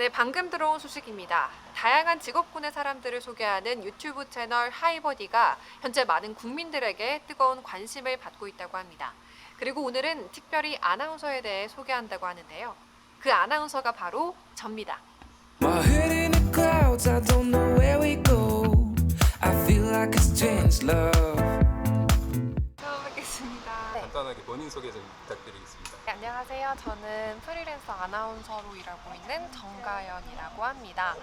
네, 방금 들어온 소식입니다. 다양한 직업군의 사람들을 소개하는 유튜브 채널 하이버디가 현재 많은 국민들에게 뜨거운 관심을 받고 있다고 합니다. 그리고 오늘은 특별히 아나운서에 대해 소개한다고 하는데요. 그 아나운서가 바로 접니다. My head in the clouds, I don't know where we go. I feel like a strange love. 처음 뵙겠습니다. 네. 간단하게 본인 소개 좀 부탁드리겠습니다. 네, 안녕하세요. 저는 프리랜서 아나운서로 일하고 있는 정가연이라고 합니다.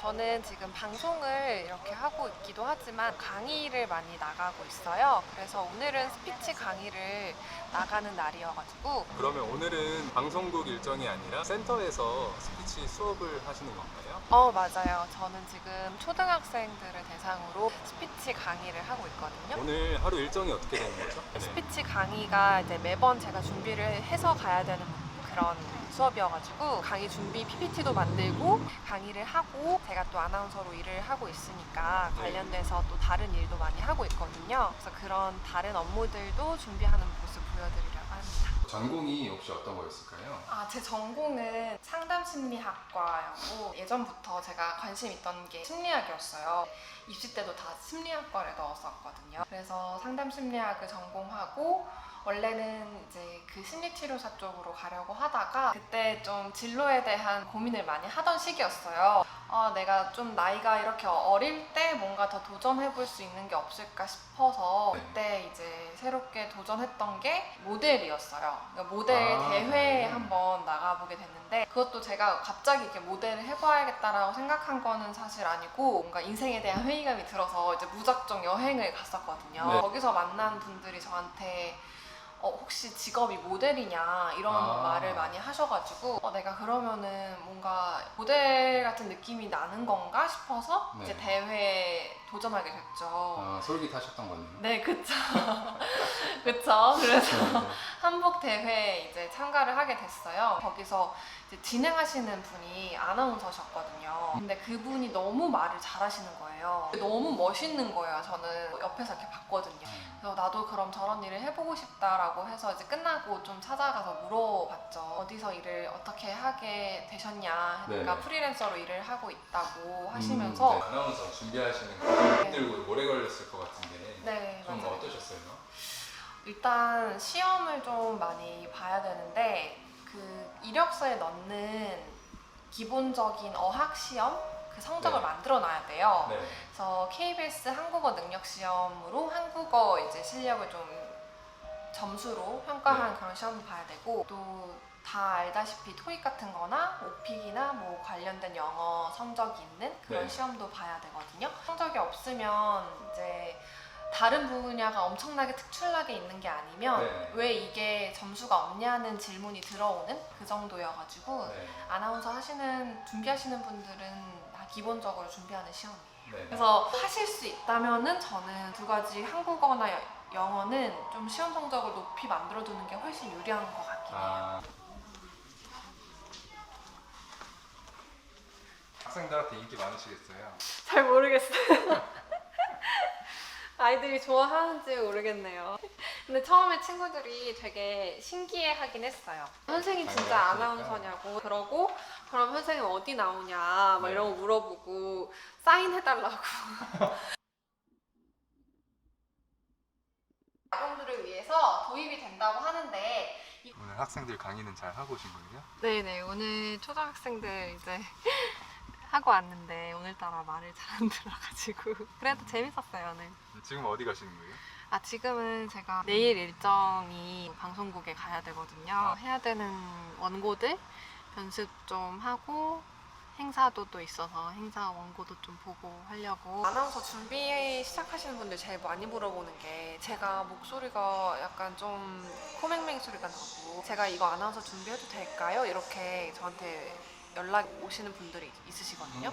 저는 지금 방송을 이렇게 하고 있기도 하지만 강의를 많이 나가고 있어요. 그래서 오늘은 스피치 강의를 나가는 날이어가지고 그러면 오늘은 방송국 일정이 아니라 센터에서 스피치 수업을 하시는 건가요? 어 맞아요. 저는 지금 초등학생들을 대상으로 스피치 강의를 하고 있거든요. 오늘 하루 일정이 어떻게 되는 거죠? 네. 스피치 강의가 이제 매번 제가 준비를 해서 가야 되는 그런 수업이어가지고 강의 준비 PPT도 만들고 강의를 하고 제가 또 아나운서로 일을 하고 있으니까 네. 관련돼서 또 다른 일도 많이 하고 있거든요. 그래서 그런 다른 업무들도 준비하는 모습 보여드리려고 합니다. 전공이 혹시 어떤 거였을까요? 아, 제 전공은 상담 심리학과였고 예전부터 제가 관심 있던 게 심리학이었어요. 입시 때도 다 심리학과를 넣었었거든요. 그래서 상담 심리학을 전공하고 원래는 이제 그 심리치료사 쪽으로 가려고 하다가 그때 좀 진로에 대한 고민을 많이 하던 시기였어요. 아, 내가 좀 나이가 이렇게 어릴 때 뭔가 더 도전해볼 수 있는 게 없을까 싶어서 네. 그때 이제 새롭게 도전했던 게 모델이었어요. 그러니까 모델 아, 대회에 네. 한번 나가보게 됐는데 그것도 제가 갑자기 이렇게 모델을 해봐야겠다라고 생각한 거는 사실 아니고 뭔가 인생에 대한 회의감이 들어서 이제 무작정 여행을 갔었거든요. 네. 거기서 만난 분들이 저한테 어, 혹시 직업이 모델이냐 이런 아. 말을 많이 하셔가지고 어, 내가 그러면은 뭔가 모델 같은 느낌이 나는 건가 싶어서 네. 이제 대회에 도전하게 됐죠. 아, 솔깃하셨던 거네요. 네, 그쵸. 그쵸. 그래서 네. 한복 대회에 이제 참가를 하게 됐어요. 거기서 진행하시는 분이 아나운서셨거든요. 근데 그분이 너무 말을 잘하시는 거예요. 너무 멋있는 거예요. 저는 옆에서 이렇게 봤거든요. 음. 그래서 나도 그럼 저런 일을 해보고 싶다라고 해서 이제 끝나고 좀 찾아가서 물어봤죠. 어디서 일을 어떻게 하게 되셨냐. 그러니까 네. 프리랜서로 일을 하고 있다고 하시면서 음, 네. 아나운서 준비하시는 거 힘들고 오래 걸렸을 것 같은데 네, 좀 맞아요. 어떠셨어요? 일단 시험을 좀 많이 봐야 되는데 그 이력서에 넣는 기본적인 어학 시험 그 성적을 네. 만들어 놔야 돼요. 네. 그래서 KBS 한국어 능력 시험으로 한국어 이제 실력을 좀 점수로 평가하는 네. 그런 시험을 봐야 되고 또 다 알다시피 토익 같은 거나 오픽이나 뭐 관련된 영어 성적이 있는 그런 네. 시험도 봐야 되거든요. 성적이 없으면 이제 다른 분야가 엄청나게 특출나게 있는 게 아니면 네. 왜 이게 점수가 없냐는 질문이 들어오는 그 정도여가지고 네. 아나운서 하시는 준비하시는 분들은 다 기본적으로 준비하는 시험이에요. 네. 그래서 하실 수 있다면은 저는 두 가지 한국어나 여- 영어는 좀 시험 성적을 높이 만들어두는 게 훨씬 유리한 것 같긴 해요. 아, 학생들한테 인기 많으시겠어요? 잘 모르겠어요. 아이들이 좋아하는지 모르겠네요. 근데 처음에 친구들이 되게 신기해하긴 했어요. 선생님 진짜 아, 아나운서냐고 그러고 그럼 선생님 어디 나오냐 막 네. 이런 거 물어보고 사인해달라고. 아동들을 위해서 도입이 된다고 하는데 오늘 학생들 강의는 잘 하고 오신 거예요? 네네 오늘 초등학생들 이제 하고 왔는데 오늘따라 말을 잘 안 들어가지고 그래도 재밌었어요 오늘. 지금 어디 가시는 거예요? 아 지금은 제가 내일 일정이 방송국에 가야 되거든요. 해야 되는 원고들 연습 좀 하고 행사도 또 있어서 행사 원고도 좀 보고 하려고 아나운서 준비 시작하시는 분들 제일 많이 물어보는 게 제가 목소리가 약간 좀 코맹맹 소리가 나고 제가 이거 아나운서 준비해도 될까요? 이렇게 저한테 연락 오시는 분들이 있으시거든요.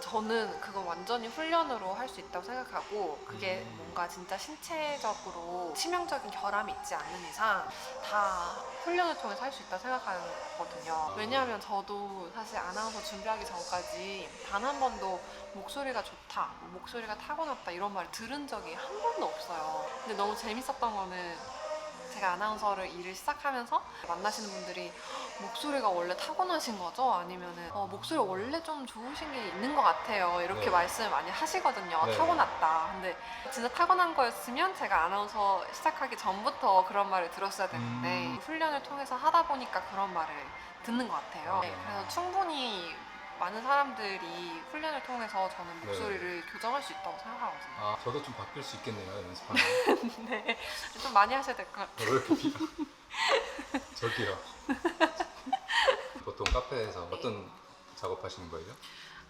저는 그건 완전히 훈련으로 할 수 있다고 생각하고 그게 음. 뭔가 진짜 신체적으로 치명적인 결함이 있지 않는 이상 다 훈련을 통해서 할 수 있다고 생각하거든요. 왜냐하면 저도 사실 아나운서 준비하기 전까지 단 한 번도 목소리가 좋다, 뭐 목소리가 타고났다 이런 말을 들은 적이 한 번도 없어요. 근데 너무 재밌었던 거는 제가 아나운서를 일을 시작하면서 만나시는 분들이 목소리가 원래 타고나신 거죠? 아니면은 어, 목소리 원래 좀 좋으신 게 있는 것 같아요. 이렇게 네. 말씀을 많이 하시거든요. 네. 타고났다. 근데 진짜 타고난 거였으면 제가 아나운서 시작하기 전부터 그런 말을 들었어야 되는데 음. 훈련을 통해서 하다 보니까 그런 말을 듣는 것 같아요. 아. 네, 그래서 충분히 많은 사람들이 훈련을 통해서 저는 목소리를 교정할 수 있다고 생각하거든요. 아, 저도 좀 바뀔 수 있겠네요, 연습하면. 네, 좀 많이 하셔야 될 것 같아요. 왜 이렇게 비어? 저기요. 보통 카페에서 어떤 작업하시는 거예요?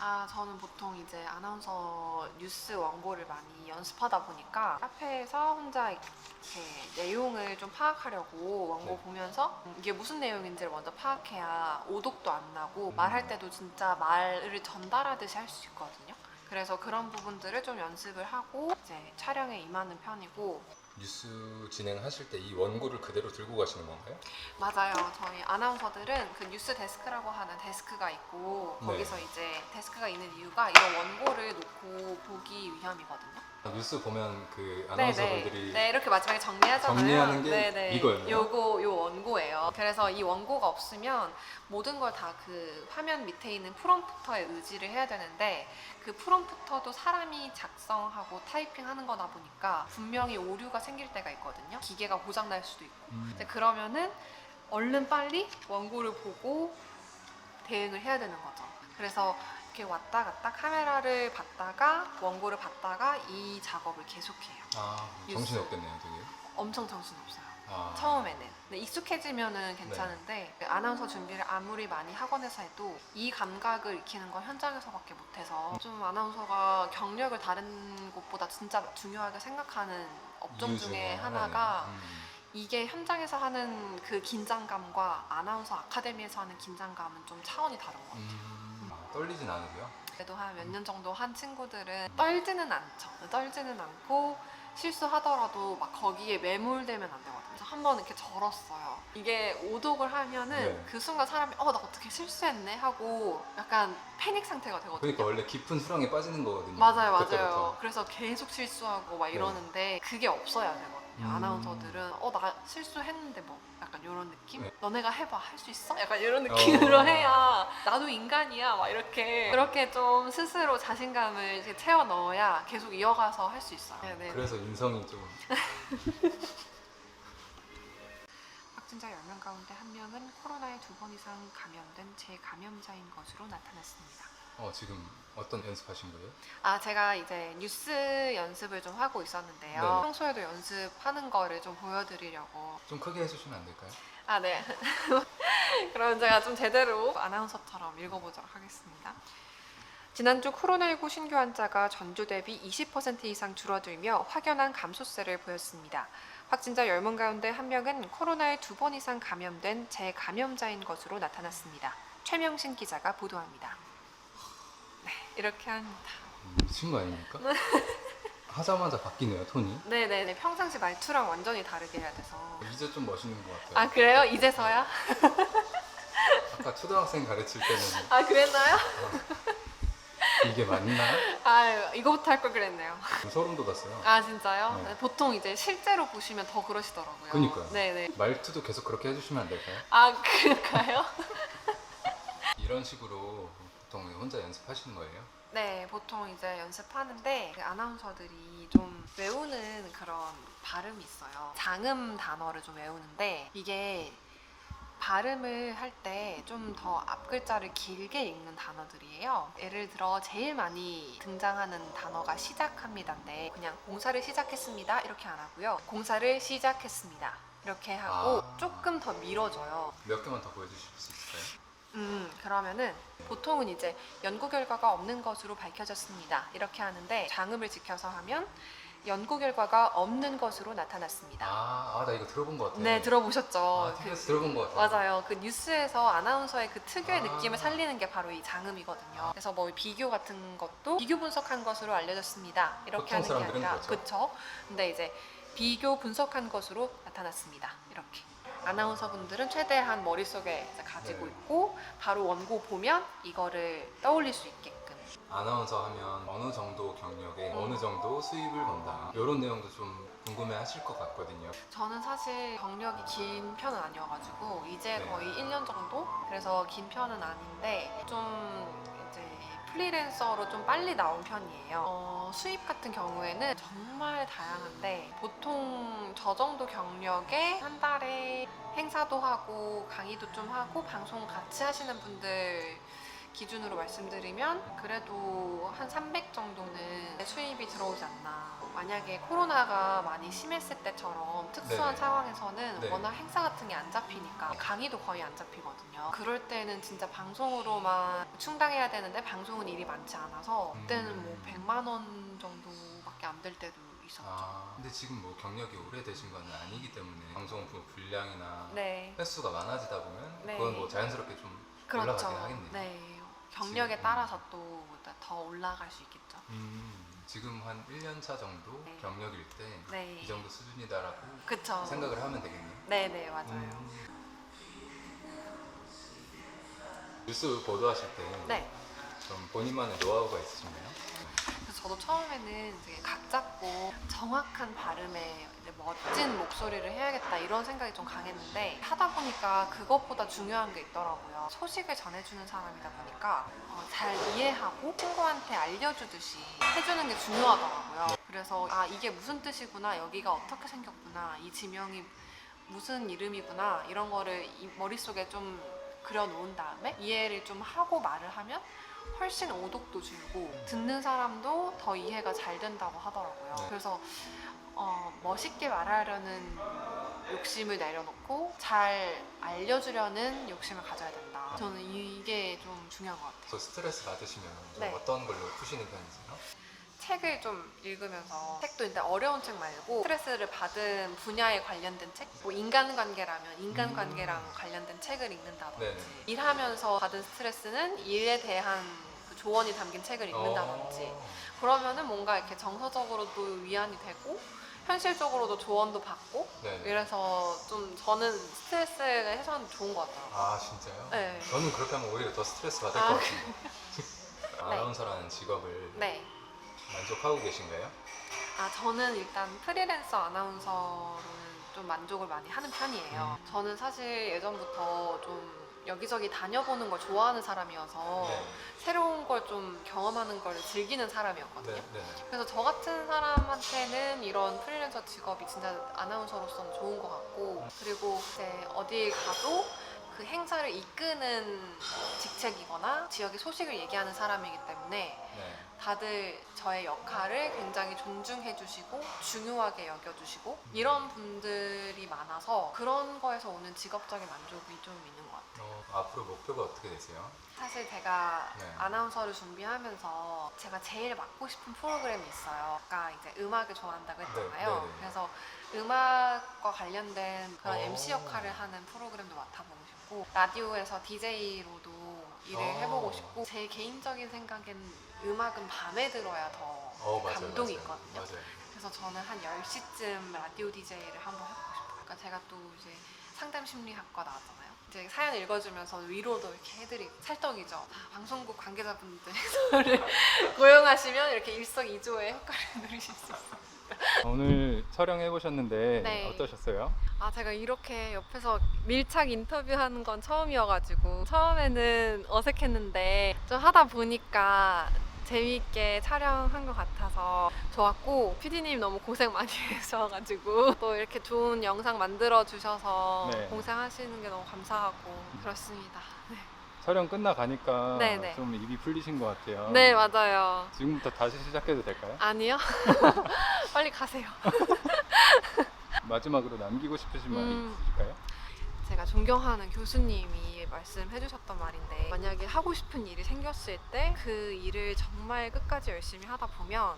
아, 저는 보통 이제 아나운서 뉴스 원고를 많이 연습하다 보니까 카페에서 혼자 이렇게 내용을 좀 파악하려고 원고 네. 보면서 이게 무슨 내용인지를 먼저 파악해야 오독도 안 나고 음. 말할 때도 진짜 말을 전달하듯이 할 수 있거든요. 그래서 그런 부분들을 좀 연습을 하고 이제 촬영에 임하는 편이고 뉴스 진행하실 때 이 원고를 그대로 들고 가시는 건가요? 맞아요. 저희 아나운서들은 그 뉴스 데스크라고 하는 데스크가 있고 네. 거기서 이제 데스크가 있는 이유가 이런 원고를 놓고 보기 위함이거든요. 뉴스 보면 그 네, 아나운서분들이 네, 이렇게 마지막에 정리하잖아요. 정리하는 게 네, 네. 이거예요? 요거 요 원고예요. 그래서 이 원고가 없으면 모든 걸 다 그 화면 밑에 있는 프롬프터에 의지를 해야 되는데 그 프롬프터도 사람이 작성하고 타이핑하는 거다 보니까 분명히 오류가 생길 때가 있거든요. 기계가 고장 날 수도 있고. 음. 그러면은 얼른 빨리 원고를 보고 대응을 해야 되는 거죠. 그래서 이렇게 왔다 갔다 카메라를 봤다가 원고를 봤다가 이 작업을 계속해요. 아, 정신이 없겠네요, 되게. 엄청 정신없어요. 아. 처음에는. 근데 익숙해지면은 괜찮은데 아나운서 준비를 아무리 많이 학원에서 해도 이 감각을 익히는 건 현장에서밖에 못해서 좀 아나운서가 경력을 다른 곳보다 진짜 중요하게 생각하는 업종 이유 중에. 하나가 음. 이게 현장에서 하는 그 긴장감과 아나운서 아카데미에서 하는 긴장감은 좀 차원이 다른 것 같아요. 음. 아, 떨리진 않으세요? 그래도 한 몇 년 정도 한 친구들은 떨지는 않죠. 떨지는 않고 실수하더라도 막 거기에 매몰되면 안 되거든요. 한번 이렇게 절었어요. 이게 오독을 하면은 네. 그 순간 사람이 어 나 어떻게 실수했네 하고 약간 패닉 상태가 되거든요. 그러니까 원래 깊은 수렁에 빠지는 거거든요. 맞아요, 맞아요. 그때부터. 그래서 계속 실수하고 막 네. 이러는데 그게 없어야 되거든요. 음. 아나운서들은 어 나 실수했는데 뭐 약간 이런 느낌? 네. 너네가 해봐 할 수 있어? 약간 이런 느낌으로 어. 해야 나도 인간이야 막 이렇게 그렇게 좀 스스로 자신감을 이렇게 채워 넣어야 계속 이어가서 할 수 있어요. 네, 네. 그래서 인성이 좀 확진자 10명 가운데 한 명은 코로나에 두 번 이상 감염된 재감염자인 것으로 나타났습니다. 어, 지금 어떤 연습하신 거예요? 아, 제가 이제 뉴스 연습을 좀 하고 있었는데요. 네. 평소에도 연습하는 거를 좀 보여드리려고. 좀 크게 해주시면 안 될까요? 아, 네. 그럼 제가 좀 제대로 아나운서처럼 읽어보도록 하겠습니다. 지난주 코로나19 신규 환자가 전주 대비 20% 이상 줄어들며 확연한 감소세를 보였습니다. 확진자 10명 가운데 한 명은 코로나에 두 번 이상 감염된 재감염자인 것으로 나타났습니다. 최명신 기자가 보도합니다. 네, 이렇게 합니다. 음, 미친 거 아닙니까? 하자마자 바뀌네요, 톤이. 네네네 평상시 말투랑 완전히 다르게 해야 돼서 이제 좀 멋있는 것 같아요. 아 그래요? 이제서야? 아까 초등학생 가르칠 때는 아 그랬나요? 이게 맞나? 아 이거부터 할 걸 그랬네요 소름 돋았어요. 아 진짜요? 네. 보통 이제 실제로 보시면 더 그러시더라고요 그니까요. 네네 말투도 계속 그렇게 해주시면 안 될까요? 아 그럴까요? 이런 식으로 보통 혼자 연습하시는 거예요? 네 보통 이제 연습하는데 그 아나운서들이 좀 외우는 그런 발음이 있어요 장음 단어를 좀 외우는데 이게 발음을 할 때 좀 더 앞글자를 길게 읽는 단어들이에요. 예를 들어 제일 많이 등장하는 단어가 시작합니다인데 그냥 공사를 시작했습니다 이렇게 안 하고요. 공사를 시작했습니다 이렇게 하고 아. 조금 더 밀어줘요. 몇 개만 더 보여주실 수 있을까요? 음 그러면은 보통은 이제 연구 결과가 없는 것으로 밝혀졌습니다 이렇게 하는데 장음을 지켜서 하면 연구 결과가 없는 것으로 나타났습니다. 아, 아, 나 이거 들어본 것 같아요. 네 들어보셨죠? 아, 그- 들어본 것 같아요. 맞아요. 그 뉴스에서 아나운서의 그 특유의 아. 느낌을 살리는 게 바로 이 장음이거든요. 그래서 뭐 비교 같은 것도 비교 분석한 것으로 알려졌습니다. 이렇게 보통 하는 게 사람들은 아니라 그렇죠. 그렇죠. 근데 이제 비교 분석한 것으로 나타났습니다. 이렇게. 아나운서 분들은 최대한 머릿속에 이제 가지고 네. 있고 바로 원고 보면 이거를 떠올릴 수 있게끔 아나운서 하면 어느 정도 경력에 음. 어느 정도 수입을 번다. 이런 내용도 좀 궁금해 하실 것 같거든요. 저는 사실 경력이 긴 편은 아니어가지고 이제 네. 거의 1년 정도? 그래서 긴 편은 아닌데 좀 프리랜서로 좀 빨리 나온 편이에요. 어, 수입 같은 경우에는 정말 다양한데 보통 저 정도 경력에 한 달에 행사도 하고 강의도 좀 하고 방송 같이 하시는 분들 기준으로 말씀드리면 그래도 한 300 정도는 수입이 들어오지 않나. 만약에 코로나가 많이 심했을 때처럼 특수한 네네. 상황에서는 네. 워낙 행사 같은 게 안 잡히니까 강의도 거의 안 잡히거든요. 그럴 때는 진짜 방송으로만 충당해야 되는데 방송은 일이 많지 않아서 그때는 뭐 음. 100만 원 정도밖에 안 될 때도 있었죠. 아, 근데 지금 뭐 경력이 오래되신 건 아니기 때문에 방송 분- 분량이나 네. 횟수가 많아지다 보면 네. 그건 뭐 자연스럽게 좀 그렇죠. 올라가긴 하겠네요. 네. 경력에 지금. 따라서 또 더 올라갈 수 있겠죠. 음, 지금 한 1년 차 정도 네. 경력일 때 이 네. 정도 수준이다라고 그쵸. 생각을 하면 되겠네요. 네네, 맞아요. 음. 뉴스 보도하실 때좀 네. 본인만의 노하우가 있으신가요? 저도 처음에는 되게 각 잡고 정확한 발음에 이제 멋진 목소리를 해야겠다 이런 생각이 좀 강했는데 하다 보니까 그것보다 중요한 게 있더라고요. 소식을 전해주는 사람이다 보니까 어, 잘 이해하고 친구한테 알려주듯이 해주는 게 중요하더라고요. 그래서 아 이게 무슨 뜻이구나 여기가 어떻게 생겼구나 이 지명이 무슨 이름이구나 이런 거를 이 머릿속에 좀 그려놓은 다음에 이해를 좀 하고 말을 하면 훨씬 오독도 줄고 듣는 사람도 더 이해가 잘 된다고 하더라고요. 네. 그래서 어, 멋있게 말하려는 욕심을 내려놓고 잘 알려주려는 욕심을 가져야 된다. 저는 이게 좀 중요한 것 같아요. 저 스트레스 받으시면 좀 네. 어떤 걸로 푸시는 편이세요? 책을 좀 읽으면서 책도 근데 어려운 책 말고 스트레스를 받은 분야에 관련된 책, 뭐 인간관계라면 인간관계랑 관련된 책을 읽는다든지 음. 네네. 일하면서 받은 스트레스는 일에 대한 그 조언이 담긴 책을 읽는다든지 어, 그러면은 뭔가 이렇게 정서적으로도 위안이 되고 현실적으로도 조언도 받고 네네. 이래서 좀 저는 스트레스 해소하는 데 좋은 것 같더라고요. 아 진짜요? 네. 저는 그렇게 하면 오히려 더 스트레스 받을 아, 것 같은데 아나운서라는 직업을 네. 만족하고 계신가요? 아, 저는 일단 프리랜서 아나운서로는 좀 만족을 많이 하는 편이에요. 음. 저는 사실 예전부터 좀 여기저기 다녀보는 걸 좋아하는 사람이어서 네. 새로운 걸 좀 경험하는 걸 즐기는 사람이었거든요. 네, 네. 그래서 저 같은 사람한테는 이런 프리랜서 직업이 진짜 아나운서로서는 좋은 것 같고 그리고 이제 어딜 가도 그 행사를 이끄는 직책이거나 지역의 소식을 얘기하는 사람이기 때문에 네. 다들 저의 역할을 굉장히 존중해 주시고 중요하게 여겨 주시고 이런 분들이 많아서 그런 거에서 오는 직업적인 만족이 좀 있는 것 같아요. 어, 앞으로 목표가 어떻게 되세요? 사실 제가 네. 아나운서를 준비하면서 제가 제일 맡고 싶은 프로그램이 있어요. 아까 이제 음악을 좋아한다고 했잖아요. 네, 네, 네. 그래서 음악과 관련된 그런 오. MC 역할을 하는 프로그램도 맡아보고 싶고 라디오에서 DJ로도 일을 오. 해보고 싶고 제 개인적인 생각엔 음악은 밤에 들어야 더 어, 맞아요, 감동이 맞아요. 있거든요. 맞아요. 그래서 저는 한 10시쯤 라디오 DJ를 한번 해보고 싶어요. 그러니까 제가 또 이제 상담 심리학과 나왔잖아요. 이제 사연 읽어주면서 위로도 이렇게 해드리고 찰떡이죠. 다 방송국 관계자분들 저를 고용하시면 이렇게 일석이조의 효과를 누리실 수 있어요. 오늘 촬영해 보셨는데 네. 어떠셨어요? 아 제가 이렇게 옆에서 밀착 인터뷰하는 건 처음이어가지고 처음에는 어색했는데 좀 하다 보니까 재미있게 촬영한 것 같아서 좋았고 PD님 너무 고생 많이 해주셔가지고 또 이렇게 좋은 영상 만들어 주셔서 네. 공생하시는 게 너무 감사하고 그렇습니다. 네, 촬영 끝나 가니까 네네. 좀 입이 풀리신 것 같아요. 네 맞아요. 지금부터 다시 시작해도 될까요? 아니요. 빨리 가세요. 마지막으로 남기고 싶으신 말이 음. 있으실까요? 제가 존경하는 교수님이 말씀해 주셨던 말인데 만약에 하고 싶은 일이 생겼을 때 그 일을 정말 끝까지 열심히 하다 보면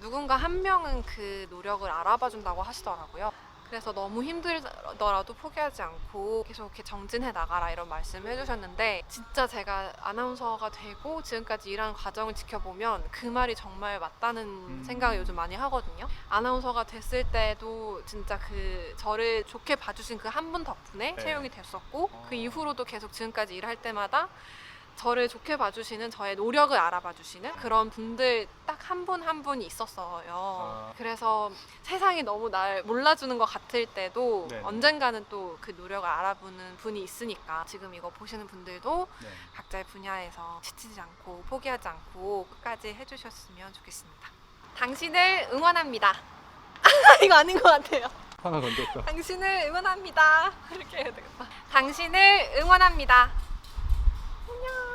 누군가 한 명은 그 노력을 알아봐 준다고 하시더라고요. 그래서 너무 힘들더라도 포기하지 않고 계속 이렇게 정진해 나가라 이런 말씀을 해주셨는데 진짜 제가 아나운서가 되고 지금까지 일하는 과정을 지켜보면 그 말이 정말 맞다는 음. 생각을 요즘 많이 하거든요. 아나운서가 됐을 때도 진짜 그 저를 좋게 봐주신 그 한 분 덕분에 네. 채용이 됐었고 어. 그 이후로도 계속 지금까지 일할 때마다 저를 좋게 봐주시는 저의 노력을 알아봐 주시는 그런 분들 딱 한 분 한 분이 있었어요. 아. 그래서 세상이 너무 날 몰라주는 것 같을 때도 네네. 언젠가는 또 그 노력을 알아보는 분이 있으니까 지금 이거 보시는 분들도 네. 각자의 분야에서 지치지 않고 포기하지 않고 끝까지 해주셨으면 좋겠습니다. 당신을 응원합니다. 이거 아닌 것 같아요. 하나 건졌어. 당신을 응원합니다. 이렇게 해야 되겠다. 당신을 응원합니다. 안녕.